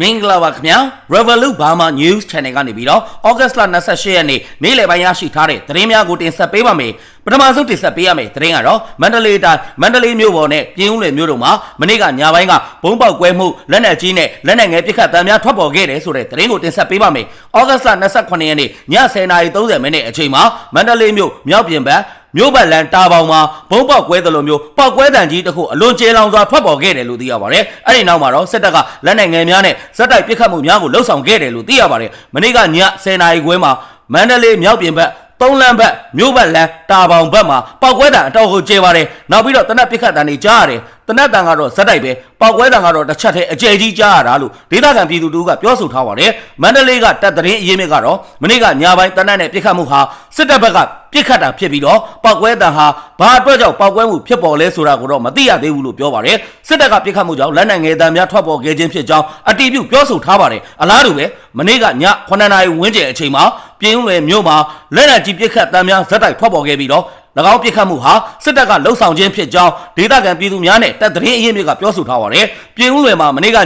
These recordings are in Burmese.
မင်္ဂလာပါခင်ဗျာ Revolut Burma News Channel ကနေပြီးတော့ August လ28ရက်နေ့နေ့လယ်ပိုင်းရရှိထားတဲ့သတင်းများကိုတင်ဆက်ပေးပါမယ်ပထမဆုံးတင်ဆက်ပေးရမယ့်သတင်းကတော့မန္တလေးတိုင်းမန္တလေးမြို့ပေါ်နဲ့ပြည်ဦးလွင်မြို့တို့မှာမနေ့ကညပိုင်းကဘုံပေါက်ကွဲမှုလက်နက်ကြီးနဲ့လက်နက်ငယ်ပစ်ခတ်တမ်းများထွက်ပေါ်ခဲ့တယ်ဆိုတဲ့သတင်းကိုတင်ဆက်ပေးပါမယ် August လ28ရက်နေ့ည10:30မိနစ်အချိန်မှာမန္တလေးမြို့မြောက်ပြင်ဘက် မြို့ပတ်လန်တာပေါင်မှာဘုံပေါက်ကွဲတယ်လို့မျိုးပေါက်ကွဲတံကြီးတစ်ခုအလွန်ကျေလောင်စွာထွက်ပေါ်ခဲ့တယ်လို့သိရပါတယ်။အဲ့ဒီနောက်မှာတော့စစ်တပ်ကလက်နက်ငယ်များနဲ့ဇက်တိုက်ပစ်ခတ်မှုများကိုလှုပ်ဆောင်ခဲ့တယ်လို့သိရပါတယ်။မနေ့ကည10နာရီခွဲမှာမန္တလေးမြောက်ပြင်ဘက်သုံးလမ်းဘက်မြို့ဘက်လမ်းတာပေါင်ဘက်မှာပေါက်ကွဲတံအတော်ကိုကျေပါတယ်။နောက်ပြီးတော့တနက်ပစ်ခတ်တံတွေကြားရတယ်။ တနက်တံကတော့ဇက်တိုက်ပဲပေါက်ကွဲတံကတော့တစ်ချက်တည်းအကျယ်ကြီးကြားရတာလို့ဒေသခံပြည်သူတို့ကပြောဆိုထားပါတယ်။မန္တလေးကတပ်သတင်းအရေးမြစ်ကတော့မနေ့ကညပိုင်းတနက်နဲ့ပစ်ခတ်မှုဟာစစ်တပ်ဘက်ကပြစ်ခတ်တာဖြစ်ပြီးတော့ပောက်ကွဲတံဟာဘာအတွက်ကြောင့်ပောက်ကွဲမှုဖြစ်ပေါ်လဲဆိုတာကိုတော့မသိရသေးဘူးလို့ပြောပါတယ်စစ်တပ်ကပြစ်ခတ်မှုကြောင့်လက်နက်ငယ်တံများထွက်ပေါ်ခဲ့ခြင်းဖြစ်ကြောင်းအတီးပြုပြောဆိုထားပါတယ်အလားတူပဲမနေ့ကည9နာရီဝန်းကျင်အချိန်မှာပြင်းဦးလွယ်မြို့မှာလက်နက်ကြီးပြစ်ခတ်တံများဇက်တိုက်ထွက်ပေါ်ခဲ့ပြီးတော့၎ င်းပြစ်ခတ်မှုဟာစစ်တပ်ကလှုပ်ဆောင်ခြင်းဖြစ်ကြောင်းဒေသခံပြည်သူများနဲ့တပ်သတင်းအရင်းမြစ်ကပြောဆိုထားပါတယ်။ပြည်ဦးလွယ်မှာမနေ့ကည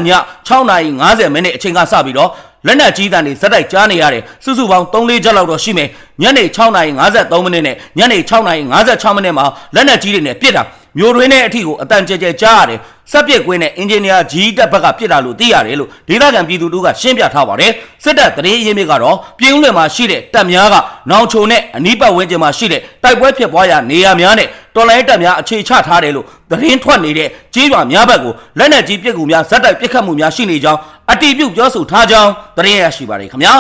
6:50မိနစ်အချိန်ကစပြီးတော့ လက်နက်ကြီးတန်တွေဇက်တိုက်ကြားနေရတယ်စုစုပေါင်း3-4ချက်လောက်တော့ရှိမယ်ညနေ6:53မိနစ်နဲ့ညနေ6:56မိနစ်မှာလက်နက်ကြီးတွေနဲ့ပစ်တာမျိုးတွင်းနဲ့အထီကိုအတန်ကြဲကြဲကြားရတယ်စက်ပစ်ကွင်းနဲ့အင်ဂျင်နီယာဂျီတက်ဘက်ကပစ်တာလို့သိရတယ်လို့ဒေသခံပြည်သူတို့ကရှင်းပြထားပါတယ်စစ်တပ်တရေအရင်းမြစ်ကတော့ပြည်ဦးလွင်မှာရှိတဲ့တပ်များကနောင်ချုံနဲ့အနီးပတ်ဝန်းကျင်မှာရှိတဲ့တိုက်ပွဲဖြစ်ပွားရာနေရာများနဲ့ တော်လိုင်းတပ်များအခြေချထားတယ်လို့သတင်းထွက်နေတဲ့ကြေးရွာများဘက်ကိုလက်နက်ကြီးပစ်ကူများဇက်တိုက်ပစ်ခတ်မှုများရှိနေကြောင်းအတီးပြုတ်ပြောဆိုထားကြောင်းသတင်းရရှိပါတယ်ခင်ဗျာ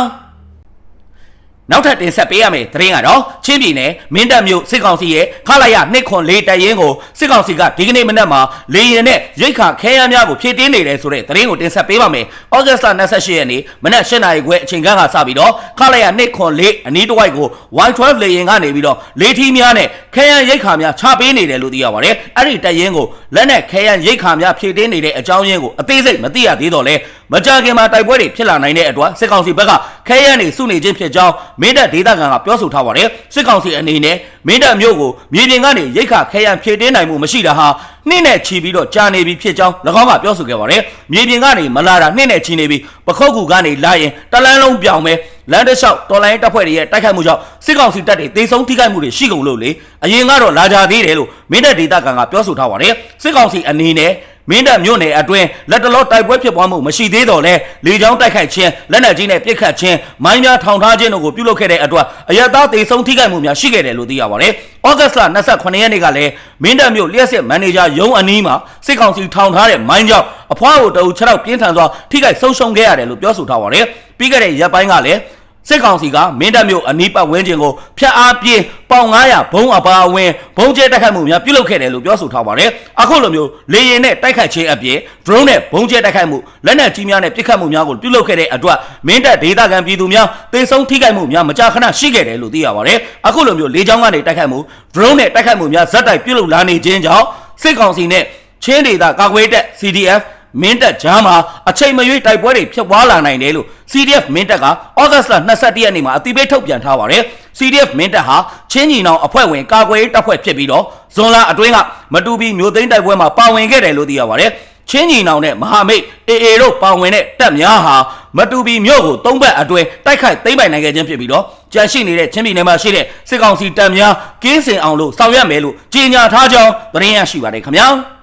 နောက်ထပ်တင်ဆက်ပေးရမယ့်သတင်းကတော့ချင်းပြည်နယ်မင်းတပ်မြို့စစ်ကောင်စီရဲ့ခလာရနှစ်ခွန်လေးတရင်ကိုစစ်ကောင်စီကဒီကနေ့မနက်မှာလေရင်နဲ့ရိတ်ခါခဲယမ်းများကိုဖြည့်တင်းနေတယ်ဆိုတဲ့သတင်းကိုတင်ဆက်ပေးပါမယ်။ဩဂတ်စ်လ28ရက်နေ့မနက်8နာရီခွဲအချိန်ကစပြီးတော့ခလာရနှစ်ခွန်လေးအနီးတစ်ဝိုက်ကို Y12 လေရင်ကနေပြီးတော့လေထီးများနဲ့ခဲယမ်းရိတ်ခါများချပေးနေတယ်လို့သိရပါတယ်။အဲ့ဒီတရင်ကိုလက်နဲ့ခဲယမ်းရိတ်ခါများဖြည့်တင်းနေတဲ့အကြောင်းရင်းကိုအသေးစိတ်မသိရသေးတော့လဲ မကြခင်မှာတိုက်ပွဲတွေဖြစ်လာနိုင်တဲ့အတွက်စစ်ကောင်စီဘက်ကခဲယမ်းတွေစုနေခြင်းဖြစ်ကြောင်းမင်းတပ်ဒေသခံကပြောဆိုထားပါတယ်စစ်ကောင်စီအနေနဲ့မင်းတပ်မြို့ကိုမြေပြင်ကနေရိတ်ခါခဲယမ်းဖြည့်တင်းနိုင်မှုမရှိတာဟာနှင်းနဲ့ချီပြီးတော့ကြာနေပြီဖြစ်ကြောင်း၎င်းကပြောဆိုခဲ့ပါတယ်မြေပြင်ကနေမလာတာနှင်းနဲ့ချီနေပြီပခုတ်ကူကနေလာရင်တလန်းလုံးပြောင်းပဲလမ်းတစ်လျှောက်တော်လိုင်းတပ်ဖွဲ့တွေရဲ့တိုက်ခိုက်မှုကြောင့်စစ်ကောင်စီတပ်တွေတေဆုံးထိခိုက်မှုတွေရှိကုန်လို့လေအရင်ကတော့လာကြသေးတယ်လို့မင်းတပ်ဒေသခံကပြောဆိုထားပါတယ်စစ်ကောင်စီအနေနဲ့မင်းတပ်မြို့နယ်အတွင်းလက်တလောတိုက်ပွဲဖြစ်ပွားမှုမရှိသေးတော့လဲလေကြောင်းတိုက်ခိုက်ခြင်းလက်နက်ကြီးနဲ့ပစ်ခတ်ခြင်းမိုင်းများထောင်ထားခြင်းတို့ကိုပြုလုပ်ခဲ့တဲ့အတွက်အရသာသေဆုံးထိခိုက်မှုများရှိခဲ့တယ်လို့သိရပါတယ်။ဩဂတ်စ်လ28ရက်နေ့ကလည်းမင်းတပ်မြို့လျှက်စစ်မန်နေဂျာရုံးအနီးမှာစစ်ကောင်စီထောင်ထားတဲ့မိုင်းကြောင့်အဖွားကိုတအုပ်ခြေထောက်ပြင်းထန်စွာထိခိုက်ဆုံးရှုံးခဲ့ရတယ်လို့ပြောဆိုထားပါတယ်။ ပြီးခဲ့တဲ့ရက်ပိုင်းကလည်းစစ်ကောင်စီကမင်းတပ်မြို့အနီးပတ်ဝန်းကျင်ကိုဖျက်အားပြေးပေါင်900ဘုံအပါအဝင်ဘုံကျဲတိုက်ခိုက်မှုများပြုလုပ်ခဲ့တယ်လို့ပြောဆိုထားပါတယ်။အခုလိုမျိုးလေရင်နဲ့တိုက်ခိုက်ခြင်းအပြင် drone နဲ့ဘုံကျဲတိုက်ခိုက်မှုလက်နက်ကြီးများနဲ့ပစ်ခတ်မှုများကိုပြုလုပ်ခဲ့တဲ့အတွက်မင်းတပ်ဒေသခံပြည်သူများသေဆုံးထိခိုက်မှုများမကြာခဏရှိခဲ့တယ်လို့သိရပါတယ်။အခုလိုမျိုးလေကြောင်းကနေတိုက်ခိုက်မှု drone နဲ့တိုက်ခိုက်မှုများဇက်တိုက်ပြုလုပ်လာနေခြင်းကြောင့်စစ်ကောင်စီနဲ့ချင်းဒေသကာကွယ်တပ် CDF မင်းတပ်ဂျားမှာအချိန်မရွေးတိုက်ပွဲတွေဖြစ်ပွားလာနိုင်တယ်လို့ CDF မင်းတပ်ကဩဂတ်စ်လ22ရက်နေ့မှာအတိပေးထုတ်ပြန်ထားပါတယ်။ CDF မင်းတပ်ဟာချင်းညီနောင်အဖွဲ့ဝင်ကာကွယ်ရေးတပ်ဖွဲ့ဖြစ်ပြီးတော့ဇွန်လအတွင်းကမတူပီမျိုးသိန်းတိုက်ပွဲမှာပါဝင်ခဲ့တယ်လို့သိရပါတယ်။ချင်းညီနောင်နဲ့မဟာမိတ်အေအေတို့ပါဝင်တဲ့တပ်များဟာမတူပီမြို့ကိုသုံးဘက်အတွဲတိုက်ခိုက်သိမ်းပိုင်နိုင်ခဲ့ခြင်းဖြစ်ပြီးတော့ကြန့်ရှိနေတဲ့ချင်းပြည်နယ်မှာရှိတဲ့စစ်ကောင်စီတပ်များကင်းစင်အောင်လို့ဆောင်ရွက်မယ်လို့ကြေညာထားကြောင်းသတင်းရရှိပါတယ်ခင်ဗျာ။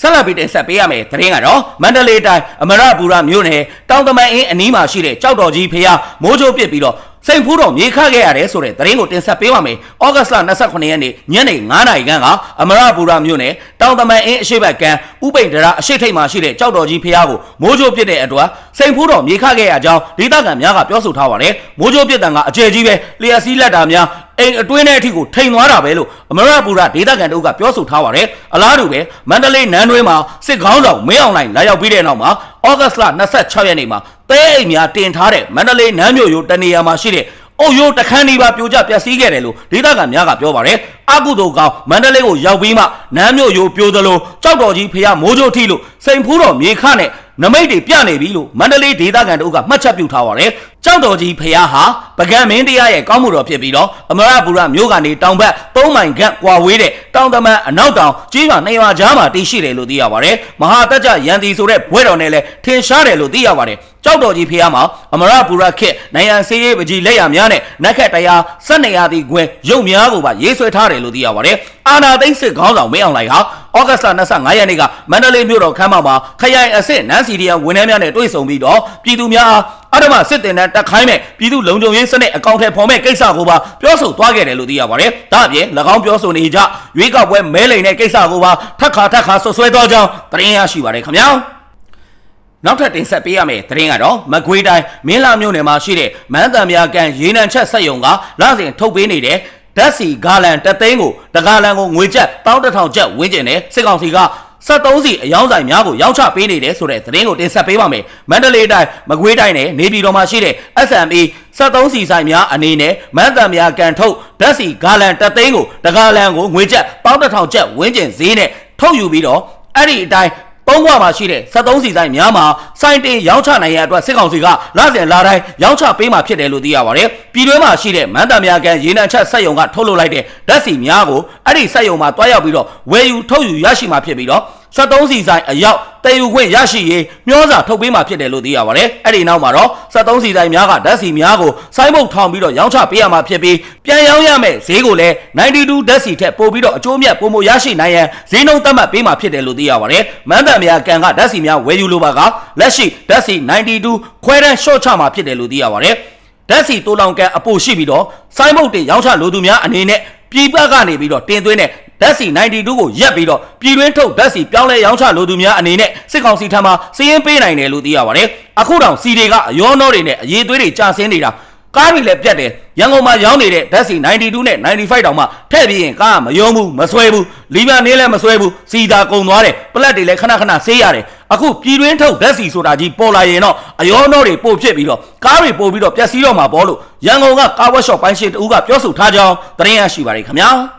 ဆက်လက်ပြီးတင်ဆက်ပေးရမယ်သတင်းကတော့မန္တလေးတိုင်းအမရပူရမြို့နယ်တောင်တမန်အင်းအနီးမှာရှိတဲ့ကြောက်တော်ကြီးဖျားမိုးချိုးပစ်ပြီးတော့စိန်ဖူးတော်မြေခခဲ့ရတယ်ဆိုတဲ့သတင်းကိုတင်ဆက်ပေးပါမယ်။ဩဂတ်စ်လ29ရက်နေ့ညနေ9:00နာရီခန့်ကအမရပူရမြို့နယ်တောင်တမန်အင်းအရှိတ်ဘက်ကဥပိန်ဒရာအရှိတ်ထိပ်မှာရှိတဲ့ကြောက်တော်ကြီးဖျားကိုမိုးချိုးပစ်တဲ့အတွက်စိန်ဖူးတော်မြေခခဲ့ရကြောင်းဒေသခံများကပြောဆိုထားပါတယ်။မိုးချိုးပစ်တံကအကျယ်ကြီးပဲလျှက်စီးလက်တာများ အိမ်အတွင်းထဲအထိကိုထိန်သွားတာပဲလို့အမရပူရဒေသခံတို့ကပြောဆိုထားပါတယ်အလားတူပဲမန္တလေးနန်းတွင်းမှာစစ်ကောင်းဆောင်မင်းအောင်လှိုင်လာရောက်ပြီးတဲ့နောက်မှာဩဂတ်စ်လ26ရက်နေ့မှာတဲအိမ်များတင်ထားတဲ့မန္တလေးနန်းမြို့ရိုးတနေရာမှာရှိတဲ့ အုတ်ရိုးတခန်းဒီပါပြိုကျပျက်စီးခဲ့တယ်လို့ဒေသခံများကပြောပါတယ်အကုသိုလ်ကောင်မန္တလေးကိုရောက်ပြီးမှနမ်းမြို့ရိုးပြိုသလိုကြောက်တော်ကြီးဖះမိုးချိုထီလို့စိန်ဖူးတော်မြေခနဲ့နမိတ်တွေပြနေပြီလို့မန္တလေးဒေသခံတို့ကမှတ်ချက်ပြုထားပါတယ်။ကြောက်တော်ကြီးဖះဟာပကံမင်းတရားရဲ့ကောင်းမှုတော်ဖြစ်ပြီးတော့အမရပူရမြို့ကနေတောင်ဘက်3မိုင်ခန့်ကွာဝေးတဲ့တောင်တမန်အနောက်တောင်ကြီးပါနေရွာကြားမှာတည်ရှိတယ်လို့သိရပါတယ်။မဟာတက်ကြရန်တီဆိုတဲ့ဘွဲတော်နဲ့လည်းထင်ရှားတယ်လို့သိရပါတယ်။ ကြောက်တော်ကြီးဖះမှာအမရပူရခေတ်နိုင်ရန်စေးရေးပကြီးလက်ရများနဲ့နက်ခက်တရားစက်နေရသည့်ခွဲရုပ်များကိုပါရေးဆွဲထားတယ်လို့သိရပါတယ်။အာနာသိန်းစစ်ခေါင်းဆောင်မင်းအောင်လှိုင်ဟာဩဂတ်စ်လ25ရက်နေ့ကမန္တလေးမြို့တော်ခမ်းမမှာခရိုင်အဆင့်နန်းစီရီယံဝန်ထမ်းများနဲ့တွေ့ဆုံပြီးတော့ပြည်သူများအားအဓမ္မစစ်တင်တဲ့တက်ခိုင်းမဲ့ပြည်သူလုံခြုံရေးစနစ်အကောင့်ထဲပေါ်မဲ့ကိစ္စကိုပါပြောဆိုသွားခဲ့တယ်လို့သိရပါတယ်။ဒါအပြင်၎င်းပြောဆိုနေကြရွေးကောက်ပွဲမဲလိန်တဲ့ကိစ္စကိုပါထပ်ခါထပ်ခါဆွဆွဲသွားကြောင်းသတင်းရရှိပါတယ်ခင်ဗျာ။ နောက်ထပ်တင်ဆက်ပေးရမယ့်သတင်းကတော့မကွေးတိုင်းမင်းလာမြို့နယ်မှာရှိတဲ့မန်းတံမြာကန်ရေနံချက်ဆက်ယုံကလစဉ်ထုတ်ပေးနေတဲ့ဓာတ်စီဂါလန်တသိန်းကိုတဂါလန်ကိုငွေကျပ်11000ကျပ်ဝန်းကျင်နဲ့စစ်ကောင်စီက73စီအယောင်းဆိုင်များကိုရောင်းချပေးနေတယ်ဆိုတဲ့သတင်းကိုတင်ဆက်ပေးပါမယ်။မန္တလေးတိုင်းမကွေးတိုင်းနဲ့နေပြည်တော်မှာရှိတဲ့ SME 73စီဆိုင်များအနေနဲ့မန်းတံများကန်ထုတ်ဓာတ်စီဂါလန်တသိန်းကိုတဂါလန်ကိုငွေကျပ်11000ကျပ်ဝန်းကျင်ဈေးနဲ့ထုတ်ယူပြီးတော့အဲ့ဒီအတိုင်း သုံးဘွားမှာရှိတဲ့73စီဆိုင်များမှာစိုင်းတင်ရောင်းချနိုင်ရန်အတွက်စစ်ကောင်စီကလစဉ်လာတိုင်းရောင်းချပေးမှဖြစ်တယ်လို့သိရပါတယ်။ပြည်တွင်းမှာရှိတဲ့မန္တများကန်ရေနံချက်စက်ယုံကထုတ်လုပ်လိုက်တဲ့ဓာတ်စီများကိုအဲ့ဒီစက်ယုံမှာတွားရောက်ပြီးတော့ဝယ်ယူထုတ်ယူရရှိမှဖြစ်ပြီးတော့73စီဆိုင်အရောက်တည်ယူခွင့်ရရှိရေးမျောစာထုတ်ပေးမှဖြစ်တယ်လို့သိရပါတယ်။အဲ့ဒီနောက်မှာတော့73စီဆိုင်များကဓာတ်စီများကိုစိုင်းမုတ်ထောင်ပြီးတော့ရောင်းချပေးရမှာဖြစ်ပြီးပြန်ရောင်းရမယ့်ဈေးကိုလည်း92ဓာတ်စီထက်ပိုပြီးတော့အကျိုးမြတ်ပုံမရရှိနိုင်ရန်ဈေးနှုန်းသတ်မှတ်ပေးမှဖြစ်တယ်လို့သိရပါတယ်။မန္တများကန်ကဓာတ်စီများဝယ်ယူလိုပါကလက်ရှိဓာတ်စီ92ခွဲတန်းရှော့ချမှာဖြစ်တယ်လို့သိရပါတယ်။ဓာတ်စီတိုးလောင်ကန်အပိုရှိပြီးတော့စိုင်းမုတ်တင်ရောင်းချလိုသူများအနေနဲ့ပြည်ပကနေပြီးတော့တင်သွင်းတဲ့ ဓာတ်စီ92ကိုရက်ပြီးတော့ပြည်တွင်းထုတ်ဓာတ်စီပြောင်းလဲရောင်းချလိုသူများအနေနဲ့စစ်ကောင်စီထံမှစည်ရင်းပေးနိုင်တယ်လို့သိရပါတယ်။အခုတောင်စီတွေကအယောနောတွေနဲ့အရေးသွေးတွေကြာဆင်းနေတာကားတွေလည်းပြတ်တယ်ရန်ကုန်မှာရောင်းနေတဲ့ဓာတ်စီ92နဲ့95တောင်မှထည့်ပြီးရင်ကားကမယုံဘူးမဆွဲဘူးလီဗန်နေလည်းမဆွဲဘူးစီသာကုံသွားတယ်ပလက်တွေလည်းခဏခဏဆေးရတယ်အခုပြည်တွင်းထုတ်ဓာတ်စီဆိုတာကြီးပေါ်လာရင်တော့အယောနောတွေပို့ဖြစ်ပြီးတော့ကားတွေပို့ပြီးတော့ပျက်စီးတော့မှာပေါ့လို့ရန်ကုန်ကကားဝက်ရှော့ပိုင်းရှင်တူကပြောဆိုထားကြောင်းသတင်းရရှိပါတယ်ခင်ဗျာ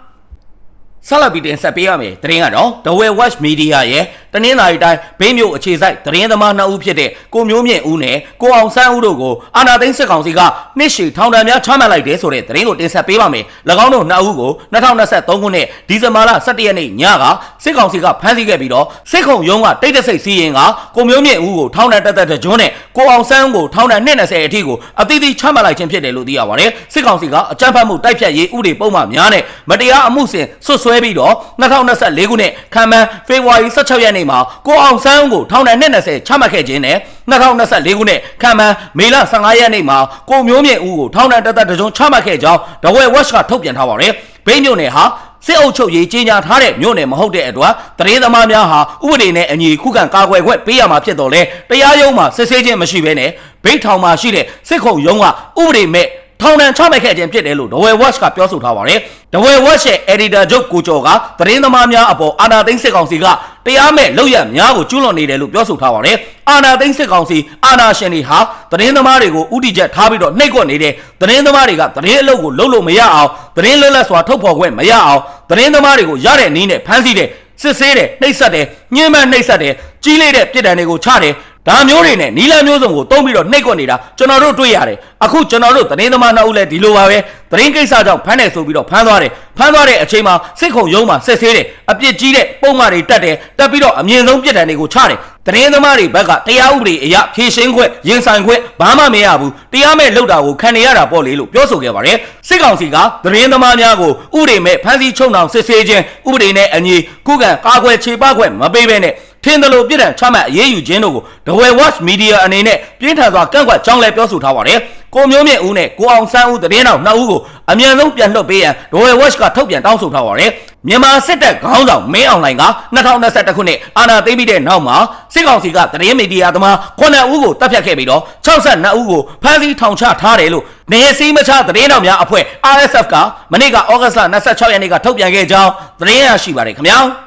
ဆက်လက်ပြီးတင်ဆက်ပေးရမယ်သတင်းကတော့ The Way Watch Media ရဲ့တနင်္လာရီတိုင်းဘိန်းမြို့အခြေစိုက်သတင်းသမားနှစ်ဦးဖြစ်တဲ့ကိုမျိုးမြင့်ဦးနဲ့ကိုအောင်ဆန်းဦးတို့ကိုအာနာသိန်းစစ်ကောင်စီကနှစ်ရှည်ထောင်ဒဏ်များချမှတ်လိုက်တယ်ဆိုတဲ့သတင်းကိုတင်ဆက်ပေးပါမယ်။၎င်းတို့နှစ်ဦးကို2023ခုနှစ်ဒီဇင်ဘာလ17ရက်နေ့ညကစစ်ကောင်စီကဖမ်းဆီးခဲ့ပြီးတော့စစ်ခုံရုံးကတိတ်တဆိတ်စီရင်ကကိုမျိုးမြင့်ဦးကိုထောင်ဒဏ်တက်တက်ကျွန်းနဲ့ကိုအောင်ဆန်းဦးကိုထောင်ဒဏ်20အထိကိုအသီးသီးချမှတ်လိုက်ခြင်းဖြစ်တယ်လို့သိရပါတယ်။စစ်ကောင်စီကအကြမ်းဖက်မှုတိုက်ဖြတ်ရေးဥပဒေပုံမှန်များနဲ့မတရားအမှုစဉ်ဆွဆွဲပြီးတော့2024ခုနှစ်ခံမှန်းဖေဖော်ဝါရီ16ရက်နေ့မှာကိုအောင်ဆန်းဦးကိုထောင်ဒဏ်20ချမှတ်ခဲ့ခြင်းနဲ့2024ခုနှစ်ခံမှန်းမေလ15ရက်နေ့မှာကိုမျိုးမြင့်ဦးကိုထောင်ဒဏ်တက်တက်ကျွန်းချမှတ်ခဲ့ကြောင်းဒဝဲဝက်ရှ်ကထုတ်ပြန်ထားပါတယ်။ဘိန်းမြို့နယ်ဟာစစ်အုပ်ချုပ်ရေးကြီးညာထားတဲ့မြို့နယ်မဟုတ်တဲ့အတွက်သတင်းသမားများဟာဥပဒေနဲ့အညီခုခံကာကွယ်ခွင့်ပေးရမှာဖြစ်တော်လဲတရားရုံးမှာစစ်ဆေးခြင်းမရှိဘဲနဲ့ဘိတ်ထောင်မှာရှိတဲ့စစ်ခုံရုံးကဥပဒေမဲ့ ထောင်ဒဏ်ချမှတ်ခဲ့ခြင်းဖြစ်တယ်လို့ The Way Watch ကပြောဆိုထားပါတယ်။ The Way Watch ရဲ့ editor ချုပ်ကိုကျော်ကသတင်းသမားများအပေါ်အာဏာသိမ်းစစ်ကောင်စီကတရားမဲ့လုပ်ရများကိုကျူးလွန်နေတယ်လို့ပြောဆိုထားပါတယ်။အာဏာသိမ်းစစ်ကောင်စီအာဏာရှင်တွေဟာသတင်းသမားတွေကိုဥတီချက်ထားပြီးတော့နှိပ်ကွက်နေတဲ့သတင်းသမားတွေကသတင်းအလုပ်ကိုလုပ်လို့မရအောင်သတင်းလွတ်လပ်စွာထုတ်ဖော်ခွင့်မရအောင်သတင်းသမားတွေကိုရတဲ့နည်းနဲ့ဖမ်းဆီးတဲ့စစ်ဆေးတယ်နှိပ်စက်တယ်ညှဉ်းပန်းနှိပ်စက်တယ်ကြီးလေးတဲ့ပြစ်ဒဏ်တွေကိုချတယ် ဒါမျိုးတွေနဲ့နီလာမျိုးစုံကိုတုံးပြီးတော့နှိပ်ကွက်နေတာကျွန်တော်တို့တွေ့ရတယ်အခုကျွန်တော်တို့သတင်းသမားနှစ်ဦးလည်းဒီလိုပါပဲသတင်းကိစ္စကြောင့်ဖမ်းတယ်ဆိုပြီးတော့ဖမ်းသွားတယ်ဖမ်းသွားတဲ့အချိန်မှာစစ်ခုံရုံးမှာဆက်ဆေးတယ်အပြစ်ကြီးတဲ့ပုံမှန်တွေတက်တယ်တက်ပြီးတော့အမြင့်ဆုံးပြစ်ဒဏ်တွေကိုချတယ်သတင်းသမားတွေဘက်ကတရားဥပဒေအရဖြည့်ရှင်းခွင့်ရင်ဆိုင်ခွင့်ဘာမှမရဘူးတရားမဲ့လုပ်တာကိုခံနေရတာပေါ့လေလို့ပြောဆိုခဲ့ပါတယ်စစ်ကောင်စီကသတင်းသမားများကိုဥပဒေမဲ့ဖမ်းဆီးချုပ်နှောင်စစ်ဆေးခြင်းဥပဒေနဲ့အညီကုကံကာကွယ်ခြေပခွင့်မပေးဘဲနဲ့ ထင်းတယ်လို့ပြည်ထောင်ချမှတ်အရေးယူခြင်းတို့ကို The Way Watch Media အနေနဲ့ပြင်းထန်စွာကန့်ကွက်ကြောင်းလည်းပြောဆိုထားပါတယ်။ကိုမျိုးမြင့်ဦးနဲ့ကိုအောင်ဆန်းဦးသတင်းတော်နှစ်ဦးကိုအမြန်ဆုံးပြန်လွှတ်ပေးရန် The Way Watch ကထုတ်ပြန်တောင်းဆိုထားပါတယ်။မြန်မာစစ်တပ်ခေါင်းဆောင်မင်းအောင်လှိုင်က2021ခုနှစ်အာဏာသိမ်းပြီးတဲ့နောက်မှာစစ်ကောင်စီကသတင်းမီဒီယာသမား9ဦးကိုတပ်ဖြတ်ခဲ့ပြီးတော့62ဦးကိုဖမ်းဆီးထောင်ချထားတယ်လို့နေစည်းမချသတင်းတော်များအဖွဲ့ RSF ကမနေ့ကဩဂတ်စ်လ26ရက်နေ့ကထုတ်ပြန်ခဲ့ကြောင်းသတင်းရရှိပါတယ်ခင်ဗျာ။